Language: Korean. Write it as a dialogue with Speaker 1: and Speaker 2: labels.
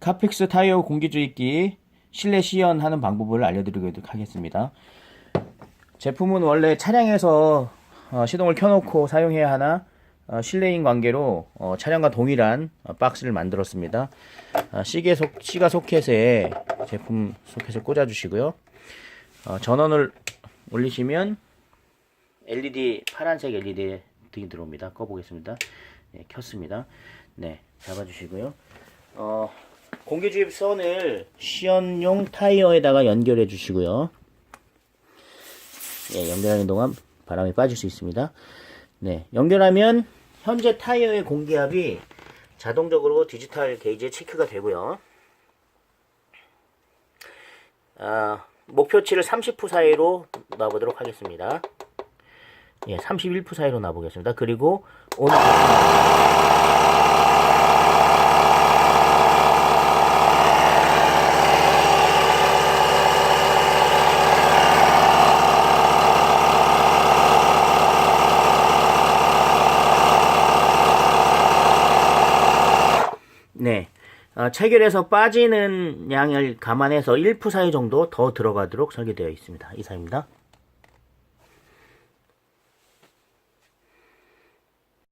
Speaker 1: 카픽스 타이어 공기주입기 실내 시연하는 방법을 알려드리도록 하겠습니다. 제품은 원래 차량에서 어, 시동을 켜놓고 사용해야 하나 어, 실내인 관계로 어, 차량과 동일한 어, 박스를 만들었습니다. 어, 시계 속, 시가 소켓에 제품 소켓을 꽂아주시고요. 어, 전원을 올리시면 LED 파란색 LED 등이 들어옵니다. 꺼보겠습니다. 네, 켰습니다. 네, 잡아주시고요. 어, 공기주입 선을 시연용 타이어에다가 연결해 주시고요. 네, 연결하는 동안 바람이 빠질 수 있습니다. 네, 연결하면 현재 타이어의 공기압이 자동적으로 디지털 게이지에 체크가 되고요. 아, 목표치를 30프 사이로 놔보도록 하겠습니다. 예, 31프 사이로 놔보겠습니다. 그리고 오늘 네. 어, 체결해서 빠지는 양을 감안해서 1프 사이 정도 더 들어가도록 설계되어 있습니다. 이상입니다.